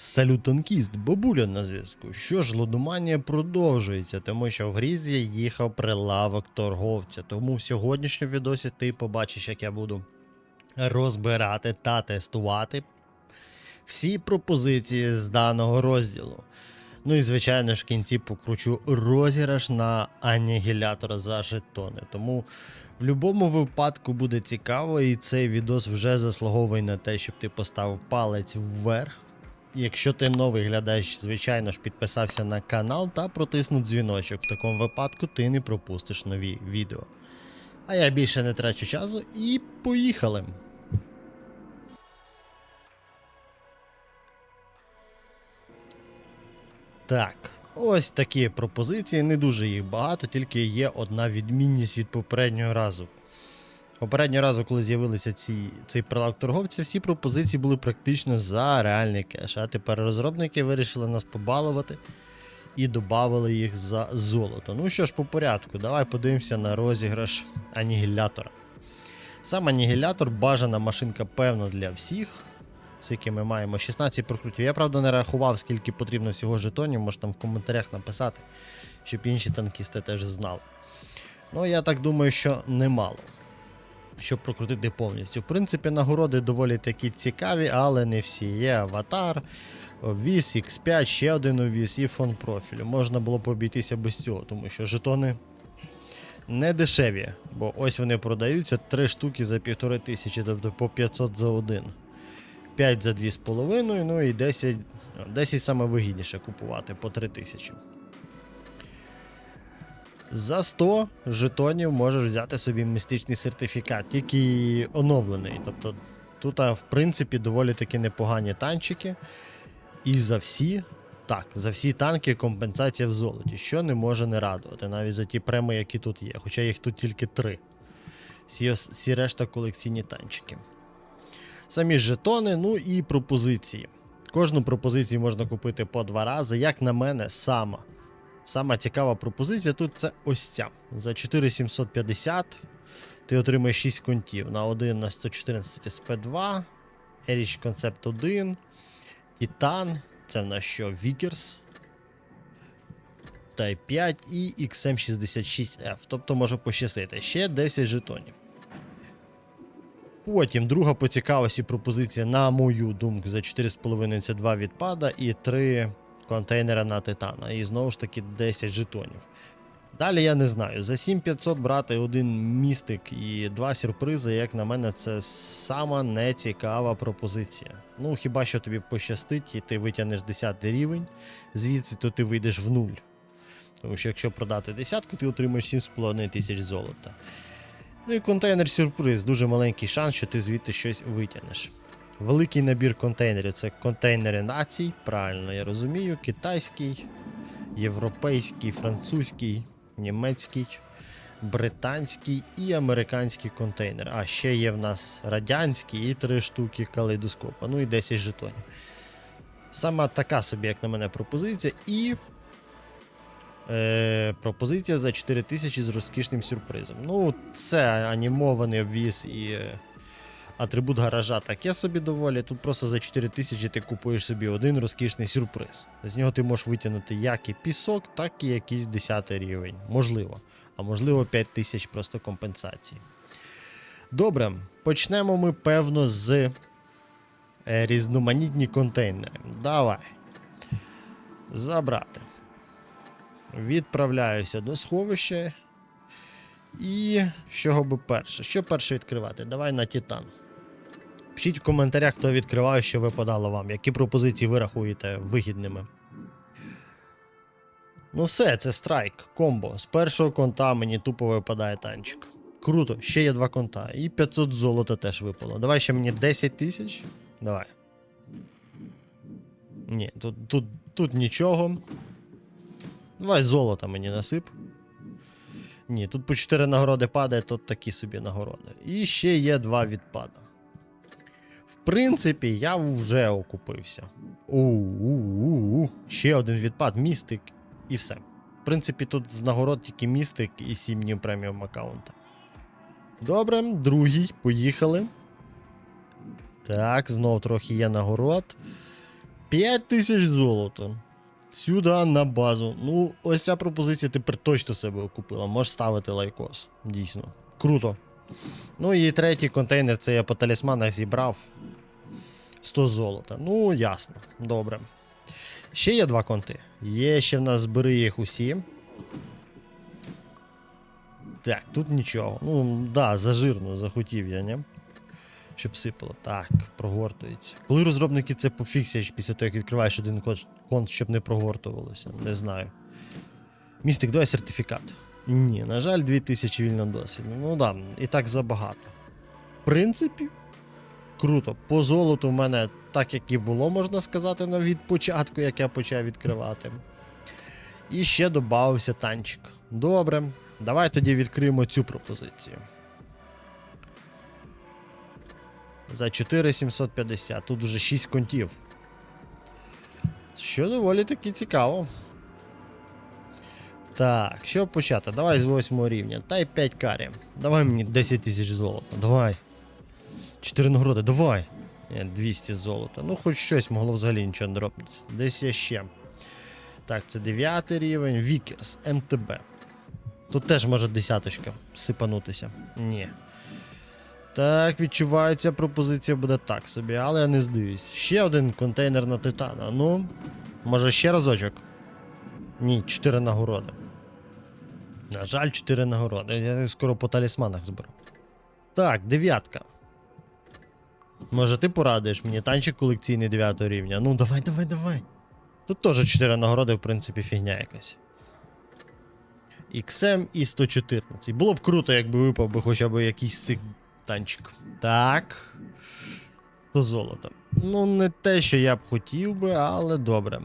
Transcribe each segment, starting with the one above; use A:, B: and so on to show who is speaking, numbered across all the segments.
A: Салют танкіст, бабуля на зв'язку. Що ж, лудоманія продовжується, тому що в грізі їхав прилавок торговця. Тому в сьогоднішньому відосі ти побачиш, як я буду розбирати та тестувати всі пропозиції з даного розділу. Ну і звичайно ж в кінці покручу розіграш на анігілятор за жетони. Тому в будь-якому випадку буде цікаво, і цей відос вже заслуговує на те, щоб ти поставив палець вверх. Якщо ти новий глядач, звичайно ж підписався на канал та протиснув дзвіночок. В такому випадку ти не пропустиш нові відео. А я більше не трачу часу і поїхали. Так, ось такі пропозиції, не дуже їх багато, тільки є одна відмінність від попереднього разу. Попереднього разу, коли з'явилися ці, цей прилавок торговця, всі пропозиції були практично за реальний кеш. А тепер розробники вирішили нас побалувати і додали їх за золото. Ну що ж, по порядку, давай подивимося на розіграш анігілятора. Сам анігілятор бажана машинка, певно, для всіх. Скільки ми маємо 16 прокрутів. Я правда не рахував, скільки потрібно всього жетонів, може там в коментарях написати, щоб інші танкісти теж знали. Ну, я так думаю, що немало. Щоб прокрутити повністю. В принципі, нагороди доволі такі цікаві, але не всі. Є аватар, обвіз, X5, ще один обвіз і фон профілю. Можна було б обійтися без цього, тому що жетони не дешеві, бо ось вони продаються 3 штуки за півтори тисячі, тобто по 500 за один. 5 за 2,5, ну і 10, 10 саме купувати по 3 тисячі. За 100 жетонів можеш взяти собі містичний сертифікат, тільки оновлений. Тобто тут, в принципі, доволі таки непогані танчики. І за всі, так, за всі танки компенсація в золоті, що не може не радувати, навіть за ті преми, які тут є. Хоча їх тут тільки 3. Всі, всі решта колекційні танчики. Самі жетони, ну і пропозиції. Кожну пропозицію можна купити по два рази. Як на мене, сама. Сама цікава пропозиція тут це ось ця. За 4750 ти отримаєш 6 контів на 1 на 114 SP2, Erich Concept 1, Titan, це в нас що Vickers, Type 5 і XM66F. Тобто може пощастити. Ще 10 жетонів. Потім друга по цікавості пропозиція, на мою думку, за 4,5 це 2 відпада і 3 контейнера на титана. І знову ж таки 10 жетонів. Далі я не знаю. За 7500 брати один містик і два сюрпризи, як на мене, це сама нецікава пропозиція. Ну, хіба що тобі пощастить, і ти витягнеш 10 рівень, звідси то ти вийдеш в нуль. Тому що якщо продати десятку, ти отримаєш 7,5 тисяч золота. Ну і контейнер сюрприз, дуже маленький шанс, що ти звідти щось витягнеш. Великий набір контейнерів це контейнери націй, правильно я розумію, китайський, європейський, французький, німецький, британський і американський контейнер. А ще є в нас радянський і три штуки калейдоскопа, ну і 10 жетонів. Сама така собі, як на мене, пропозиція, і Е, пропозиція за 4000 з розкішним сюрпризом. Ну, це анімований обвіз і е, атрибут гаража таке собі доволі. Тут просто за 4000 ти купуєш собі один розкішний сюрприз. З нього ти можеш витягнути як і пісок, так і якийсь 10 рівень. Можливо. А можливо 5000 просто компенсації. Добре, почнемо ми, певно, з е, різноманітні контейнери. Давай. Забрати. Відправляюся до сховища. І з чого би перше? Що перше відкривати? Давай на Титан. Пишіть в коментарях, хто відкривав, що випадало вам, які пропозиції ви рахуєте вигідними. Ну все, це страйк, комбо. З першого конта мені тупо випадає танчик. Круто, ще є два конта. І 500 золота теж випало. Давай ще мені 10 тисяч. Давай. Ні, тут, тут, тут нічого. Давай золота мені насип. Ні, тут по 4 нагороди падає, тут такі собі нагороди. І ще є 2 відпада. Принципі, я вже окупився. У-у-у-у. Ще один відпад, містик і все. В принципі, тут з нагород тільки містик і 7 днів преміум аккаунта. Добре, другий, поїхали. Так, знов трохи є нагород. 5 тисяч золота. Сюди на базу. Ну, ось ця пропозиція тепер точно себе окупила. Можеш ставити лайкос. Дійсно. Круто. Ну і третій контейнер це я по талісманах зібрав. 100 золота. Ну, ясно. Добре. Ще є два конти. Є ще в нас збери їх усі. Так, тут нічого. Ну, да, зажирно захотів я, не? Щоб сипало. Так, прогортується. Коли розробники це пофіксять після того, як відкриваєш один конт, щоб не прогортувалося, не знаю. Містик, давай сертифікат. Ні, на жаль, 2000 вільно досвіду. Ну да, і так забагато. В принципі, круто. По золоту в мене так, як і було, можна сказати, на від початку, як я почав відкривати. І ще додався танчик. Добре. Давай тоді відкриємо цю пропозицію. За 4750. Тут вже 6 контів. Що доволі таки цікаво. Так, що почати? Давай з 8 рівня. Та й 5 карі. Давай мені 10 тисяч золота. Давай. 4 нагороди, давай. 200 золота. Ну, хоч щось могло взагалі нічого не дропнутися. Десь є ще. Так, це 9 рівень. Вікерс, МТБ. Тут теж може десяточка сипанутися. Ні. Так, відчувається, пропозиція буде так собі, але я не здивуюсь. Ще один контейнер на титана. Ну, може ще разочок? Ні, 4 нагороди. На жаль, 4 нагороди. Я скоро по талісманах зберу. Так, дев'ятка. Може, ти порадуєш мені танчик колекційний 9 рівня? Ну, давай, давай, давай. Тут теж 4 нагороди, в принципі, фігня якась. XM і 114. Було б круто, якби випав би хоча б якийсь цих танчик. Так. 100 золота. Ну, не те, що я б хотів би, але добре.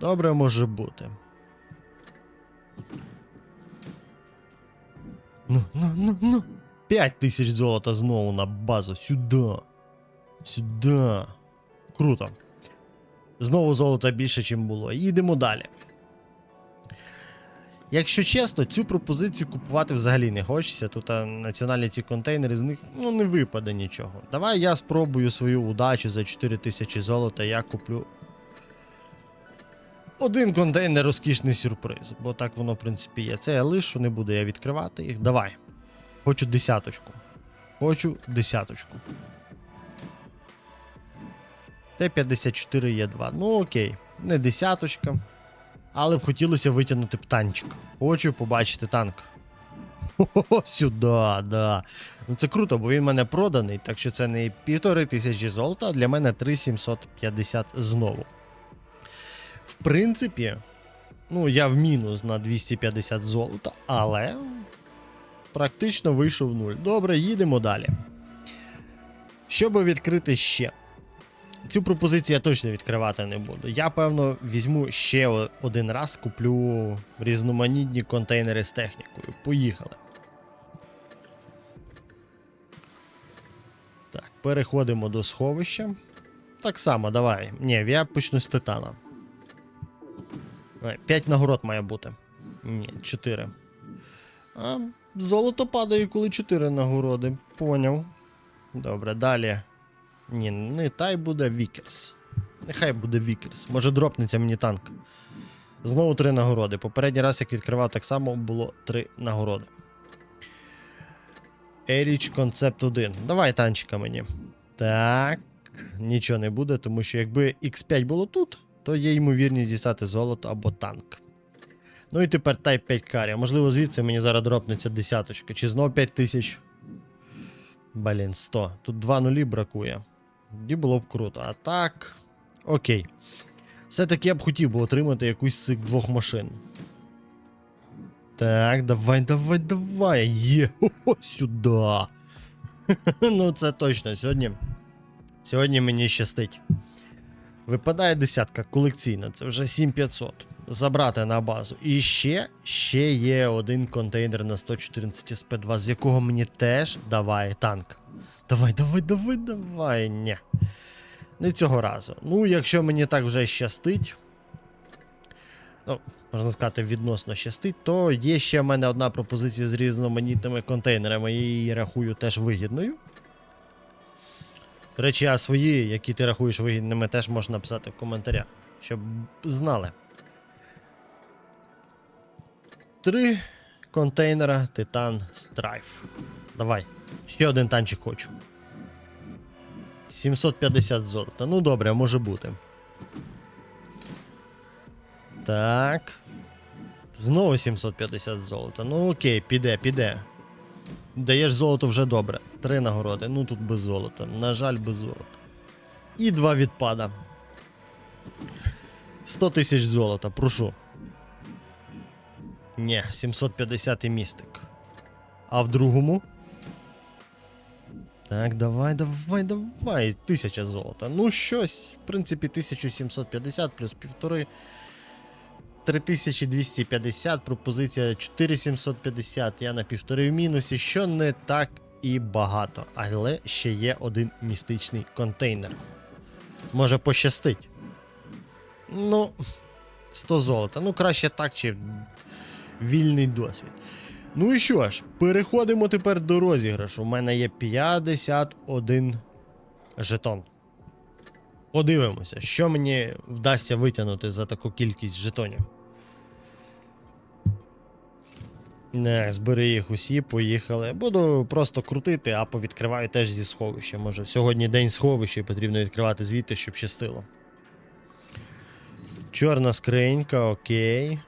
A: Добре може бути. Ну, ну, ну, ну. 5 тисяч золота знову на базу. Сюди. Сюди. Круто. Знову золота більше, ніж було. Їдемо далі. Якщо чесно, цю пропозицію купувати взагалі не хочеться. Тут національні ці контейнери, з них ну, не випаде нічого. Давай я спробую свою удачу за 4000 золота, я куплю. Один контейнер розкішний сюрприз, бо так воно, в принципі, є. Це я лишу, не буду я відкривати їх. Давай. Хочу десяточку. Хочу десяточку. Т-54 є 2. Ну окей, не десяточка. Але б хотілося витягнути б танчик. Хочу побачити танк. Сюди, да. Ну це круто, бо він мене проданий, так що це не півтори тисячі золота, а для мене 3750 знову. В принципі, ну, я в мінус на 250 золота, але практично вийшов нуль. Добре, їдемо далі. Щоб відкрити ще. Цю пропозицію я точно відкривати не буду. Я, певно, візьму ще один раз, куплю різноманітні контейнери з технікою. Поїхали. Так, переходимо до сховища. Так само, давай. Ні, я почну з титана. 5 нагород має бути. Ні, 4. А золото падає, коли 4 нагороди. Поняв. Добре, далі. Ні, не тай буде Вікерс. Нехай буде Вікерс. Може дропнеться мені танк. Знову три нагороди. Попередній раз, як відкривав, так само було три нагороди. Еріч Концепт 1. Давай танчика мені. Так. Нічого не буде, тому що якби X5 було тут, то є ймовірність дістати золото або танк. Ну і тепер Type 5 карі. Можливо, звідси мені зараз дропнеться десяточка. Чи знов 5 тисяч. Блін, 100. Тут 2 нулі бракує. Тоді було б круто. А так. Окей. Все-таки я б хотів би отримати якусь з цих двох машин. Так, давай, давай, давай. Є, хо-хо, сюди. ну, це точно. Сьогодні. Сьогодні мені щастить. Випадає десятка колекційна, це вже 7500. Забрати на базу. І ще, ще є один контейнер на 114 СП2, з якого мені теж давай танк. Давай, давай, давай, давай. Ні. Не цього разу. Ну, якщо мені так вже щастить. Ну, можна сказати, відносно щастить, то є ще в мене одна пропозиція з різноманітними контейнерами. Я її рахую теж вигідною. До речі, а свої, які ти рахуєш вигідними, теж можна написати в коментарях, щоб знали. Три контейнера Титан Страйф. Давай. Ще один танчик хочу. 750 золота. Ну добре, може бути. Так. Знову 750 золота. Ну окей, піде, піде. Даєш золото вже добре. Три нагороди. Ну тут без золота. На жаль, без золота. І два відпада. 100 тисяч золота, прошу. Ні, 750 і містик. А в другому? Так, давай, давай, давай. Тисяча золота. Ну, щось, в принципі, 1750 плюс півтори. 3250, пропозиція 4750, я на півтори в мінусі, що не так і багато. Але ще є один містичний контейнер. Може пощастить. Ну, 100 золота. Ну, краще так, чи вільний досвід. Ну і що ж, переходимо тепер до розіграшу. У мене є 51 жетон. Подивимося, що мені вдасться витягнути за таку кількість жетонів. Не, збери їх усі, поїхали. Буду просто крутити, а повідкриваю теж зі сховища. Може, сьогодні день сховища і потрібно відкривати звідти, щоб щастило. Чорна скринька, окей.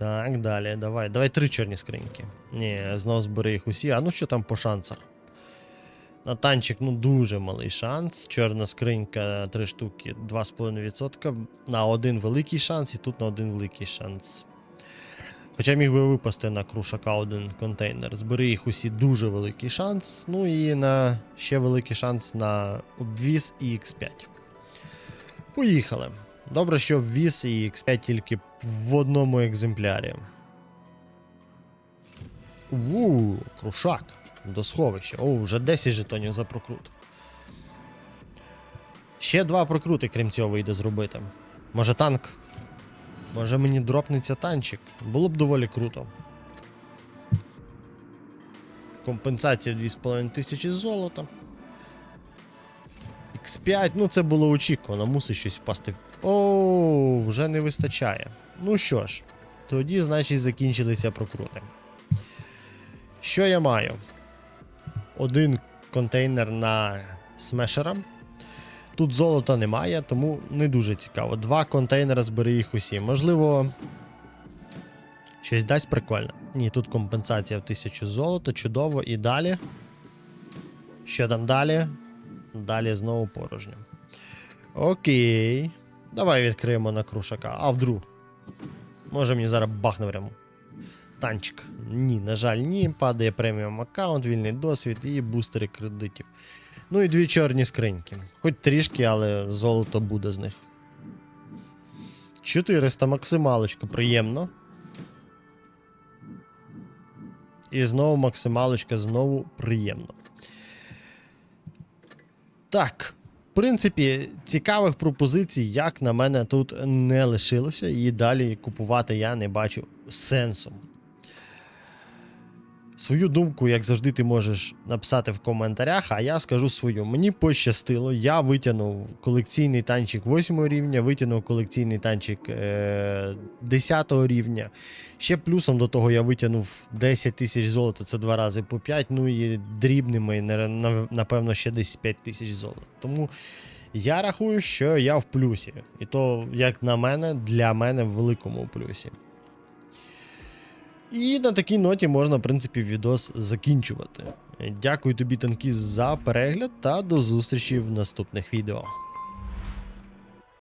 A: Так, далі, давай. Давай три чорні скриньки. Ні, знов збери їх усі. А ну що там по шансах? На танчик, ну дуже малий шанс. Чорна скринька 3 штуки 2,5%. На один великий шанс, і тут на один великий шанс. Хоча міг би випасти на крушака один контейнер. Збери їх усі дуже великий шанс. Ну і на ще великий шанс на обвіз і X5. Поїхали. Добре, що ввіз і X5 тільки в одному екземплярі. Вуу, крушак. До сховища. О, вже 10 жетонів за прокрут. Ще два прокрути, крім цього, вийде зробити. Може танк? Може мені дропнеться танчик? Було б доволі круто. Компенсація 2,5 тисячі золота. X5, ну це було очікувано, мусить щось впасти. О, вже не вистачає. Ну що ж, тоді, значить, закінчилися прокрути. Що я маю? Один контейнер на смешера. Тут золота немає, тому не дуже цікаво. Два контейнера збери їх усі. Можливо, щось дасть прикольне. Ні, тут компенсація в 1000 золота, чудово. І далі. Що там далі? Далі знову порожньо. Окей. Давай відкриємо на крушака. А вдруг. Може мені зараз бахне прямо. Танчик. Ні, на жаль, ні. Падає преміум аккаунт, вільний досвід і бустери кредитів. Ну і дві чорні скриньки. Хоч трішки, але золото буде з них. 400 максималочка, приємно. І знову максималочка, знову приємно. Так. Принципі, цікавих пропозицій, як на мене, тут не лишилося, і далі купувати я не бачу сенсу. Свою думку, як завжди, ти можеш написати в коментарях, а я скажу свою. Мені пощастило, я витягнув колекційний танчик 8 рівня, витягнув колекційний танчик е- 10 рівня. Ще плюсом до того я витягнув 10 тисяч золота, це два рази по 5, ну і дрібними, на- на- напевно, ще десь 5 тисяч золота. Тому я рахую, що я в плюсі. І то, як на мене, для мене в великому плюсі. І на такій ноті можна, в принципі, відос закінчувати. Дякую тобі, танкіст, за перегляд та до зустрічі в наступних відео.